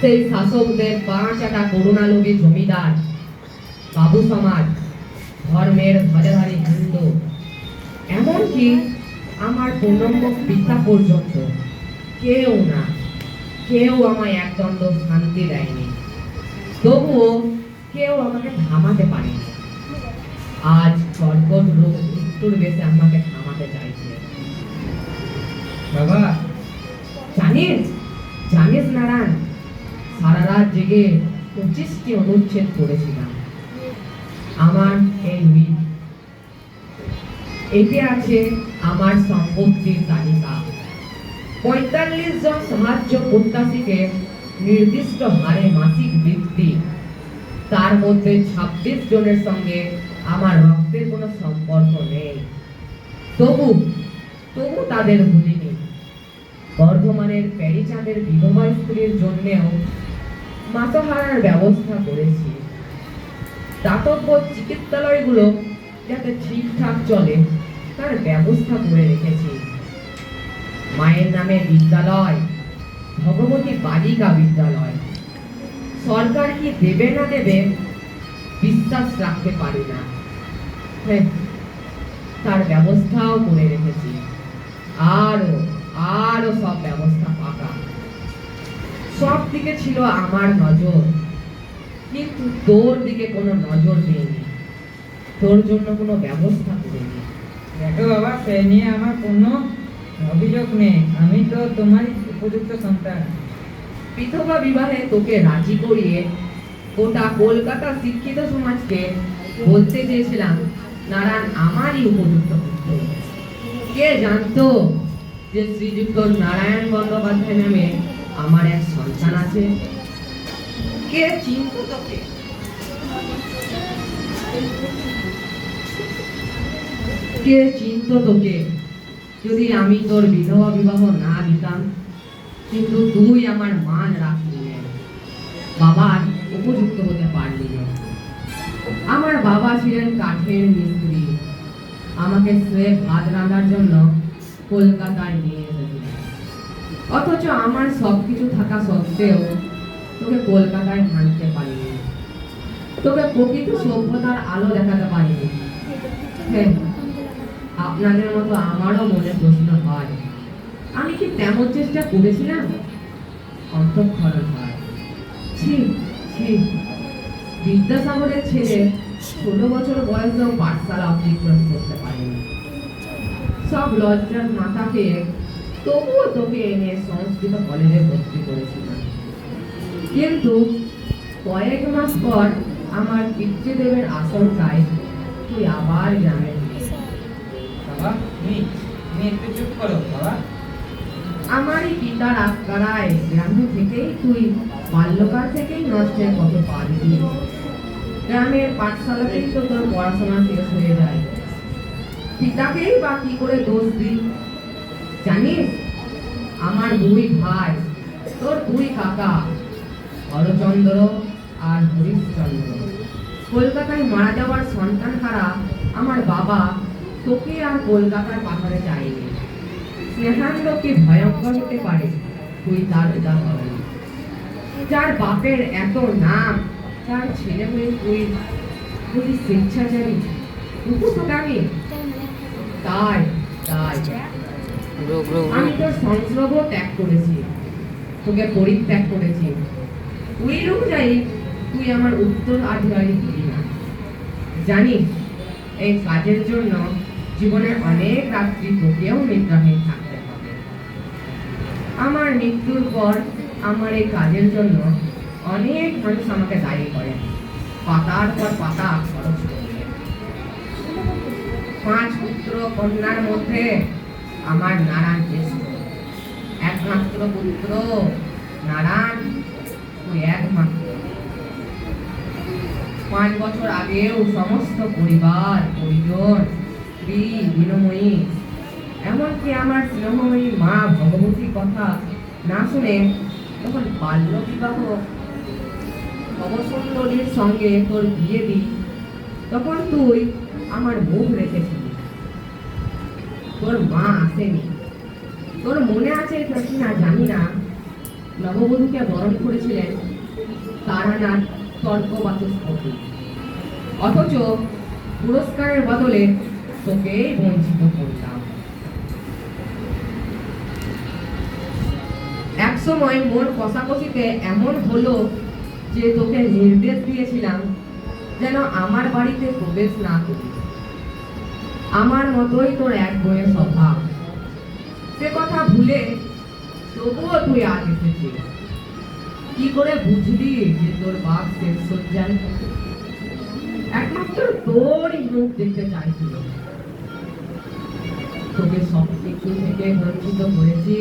সেই শাসকদের পাঁচ আটা করুণালোভী জমিদার বাবু সমাজ ধর্মের ধ্বজাধারী হিন্দু। এমনকি আমার পূর্ণম্ব পিতা পর্যন্ত কেউ না কেউ আমায় একদণ্ড শান্তি দেয়নি। তবুও কেউ আমাকে থামাতে পারেনি। আজ কর্কট রোগ মৃত্যুর বেশে আমাকে থামাতে চাইছে। বাবা! জানিস জানিস নারায়ণ সারা রাত জেগে পঁচিশটি অনুচ্ছেদ পড়েছিলাম। আমার এই এতে আছে আমার সম্পত্তির তালিকা। পঁয়তাল্লিশ জন সাহায্য প্রত্যাশীকে নির্দিষ্ট হারে মাসিক বৃত্তি। তার মধ্যে ছাব্বিশ জনের সঙ্গে আমার রক্তের কোনো সম্পর্ক নেই। তবু তবু তাদের ভুলিনি বর্ধমানের প্যারিচাঁদের বিধবা স্ত্রীর জন্যেও মাতাহারার ব্যবস্থা করেছি। দাতব্য চিকিৎসালয়গুলো যাতে ঠিকঠাক চলে তার ব্যবস্থা করে রেখেছি। মায়ের নামে বিদ্যালয় ভগবতী বালিকা বিদ্যালয়। সরকার কি দেবে না দেবে বিশ্বাস রাখতে পারি না। হ্যাঁ, তার ব্যবস্থাও করে রেখেছি। আরও আরও সব ব্যবস্থা পাকা। সব দিকে ছিল আমার নজর। কিন্তু তোর দিকে কোনো নজর দিইনি তোর জন্য কোনো ব্যবস্থা করিনি। দেখো বাবা সে নিয়ে আমার কোনো অভিযোগ নেই। আমি তো তোমারই উপযুক্ত সন্তান। বিধবা বিবাহে তোকে রাজি করিয়ে গোটা কলকাতা শিক্ষিত সমাজকে বলতে চেয়েছিলাম নারায়ণ আমারই উপযুক্ত কে জানতো যে শ্রীযুক্ত নারায়ণ বন্দ্যোপাধ্যায় নামে আমার এক সন্তান আছে। কে চিনত তোকে? কে চিনত তোকে? যদি আমি তোর বিধবা বিবাহ না দিতাম, কিন্তু তুই আমার মান রাখলি। না। বাবার উপযুক্ত হতে পারলি না। আমার বাবা ছিলেন কাঠের মিস্ত্রি। আমাকে সে ভাত রান্নার জন্য কলকাতায় নিয়ে এসেছিলেন অথচ আমার সব কিছু থাকা সত্ত্বেও তোকে কলকাতায় আনতে পারিনি। তোকে প্রকৃত সভ্যতার আলো দেখাতে পারিনি। হ্যাঁ আপনাদের মতো আমারও মনে প্রশ্ন হয়, আমি কি তেমন চেষ্টা করেছিলাম? অন্তঃক্ষরণ হয়। ছি ছি, বিদ্যাসাগরের ছেলে ষোলো বছর বয়সেও পাঠশালা অতিক্রম করতে পারেনি। সব লজ্জার মাথা খেয়ে তবুও তোকে এনে সংস্কৃত কলেজে ভর্তি করেছিলাম। কিন্তু কয়েক মাস পর আমার পিতৃদেবের আশঙ্কায় তুই আবার গ্রামে বাবা তুমি তুমি একটু চুপ করো বাবা। আমারই পিতার আস্কারায় গ্রামে থেকেই তুই বাল্যকাল থেকেই নষ্টের পথে পা গ্রামের পাঠশালাতেই তো তোর পড়াশোনা শেষ হয়ে যায়। পিতাকেই বা কি করে দোষ দিই? জানিস? আমার দুই ভাই, তোর দুই কাকা, হরচন্দ্র আর হরিশচন্দ্র। কলকাতায় মারা যাওয়ার সন্তান হারা আমার বাবা তোকে আর কলকাতায় পাঠাতে চাইনি স্নেহানন্দ ভয়ঙ্কর হতে পারে, তুই তার উদাহরণ। যার বাপের এত নাম, তার ছেলে হয়ে তুই তুই স্বেচ্ছাচারী উপসগামী তাই তাই। আমি তোর সংস্রব ত্যাগ করেছি তোকে পরিত্যাগ করেছি। তুই অনুযায়ী তুই আমার উত্তর আধিকারী হবি না। জানিস এই কাজের জন্য জীবনের অনেক রাত্রি তোকেও নিদ্রাহীন থাকতে হবে। আমার মৃত্যুর পর আমার এই কাজের জন্য অনেক মানুষ আমাকে দায়ী করে। পাতার পর পাতা খরচ পাঁচ পুত্র কন্যার মধ্যে আমার নারায়ণ জ্যেষ্ঠ একমাত্র পুত্র নারায়ণ তুই একমাত্র। পাঁচ বছর আগেও সমস্ত পরিবার, পরিজন, স্ত্রী বিনময়ী এমনকি আমার স্নেহময়ী মা ভগবতীর কথা না শুনে তখন বাল্য বিবাহ ভবসুন্দরীর সঙ্গে তোর বিয়ে দিই। তখন তুই আমার মুখ রেখেছিলি তোর মা আসেনি। তোর মনে আছে নাকি না জানি না। নববধূকে বরণ করেছিলেন তারানাথ তর্ক বাচস্পতি অথচ পুরস্কারের বদলে তোকে বঞ্চিত করলাম এক সময় মোর কষাকষিতে এমন হলো যে তোকে নির্দেশ দিয়েছিলাম যেন আমার বাড়িতে প্রবেশ না করিস আমার মতোই তোর এক বইয়ের স্বভাব। সে কথা ভুলে তবুও তুই আজ এসেছিস। কি করে বুঝলি যে তোর বাপ শেষ একমাত্র তোরই মুখ দেখতে চাইছিল। তোকে সব কিছু থেকে বঞ্চিত করেছি,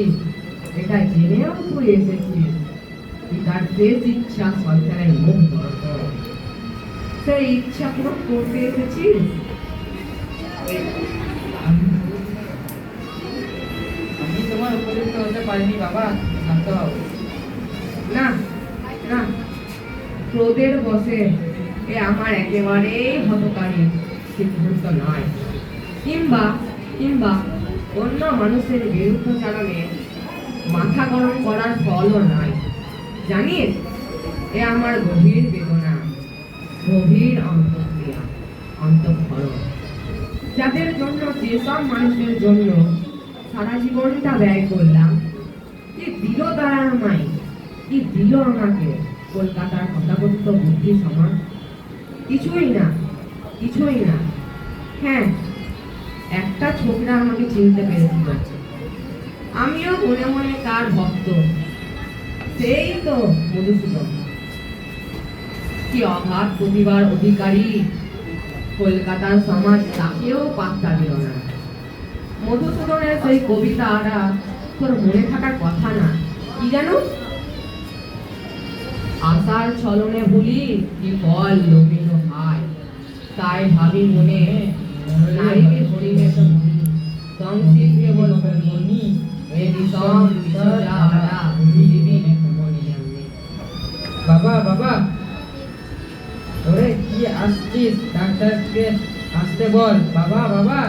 এটা জেনেও তুই এসেছিস। তুই তার শেষ ইচ্ছা সন্তানের মুখ দর্শন সেই ইচ্ছা পূরণ করতে এসেছিস আমি তোমার উপযুক্ত হতে পারিনি বাবা। শান্ত হও। না না। ক্রোধের বসে এ আমার একেবারেই হতকারী। সিদ্ধান্ত নয়। কিংবা কিংবা অন্য মানুষের বিরুদ্ধ চালনে মাথা গরম করার ফলও নাই। জানিস এ আমার গভীর বেদনা। গভীর অন্তক্রিয়া অন্তঃকরণ যাদের জন্য যেসব মানুষের জন্য সারা জীবনটা ব্যয় করলাম কি দিল তারা আমায় কি দিল আমাকে। কলকাতার তথাকথিত বুদ্ধি সমান। কিছুই না কিছুই না। হ্যাঁ একটা ছোকরা আমাকে চিনতে পেরেছিল। আমিও মনে মনে তার ভক্ত। সেই তো মধুসূদন। কি অগাধ প্রতিভার অধিকারী কলকাতার সমাজ তাকেও পাত্তা দিল না। মধুসূদনের সেই কবিতাটা তোর মনে থাকার কথা না, কি জানো? আশার ছলনে ভুলি কি ফল লোভিত হয়, তাই ভাবি মনে নারীকে হরিণে তো মনি সংসিদ কেবল মনি এ বিষম বিষজাহারা পৃথিবী মনি এমনি বাবা বাবা! আসছিস ডাক্তারকে আসতে বল। বাবা বাবা।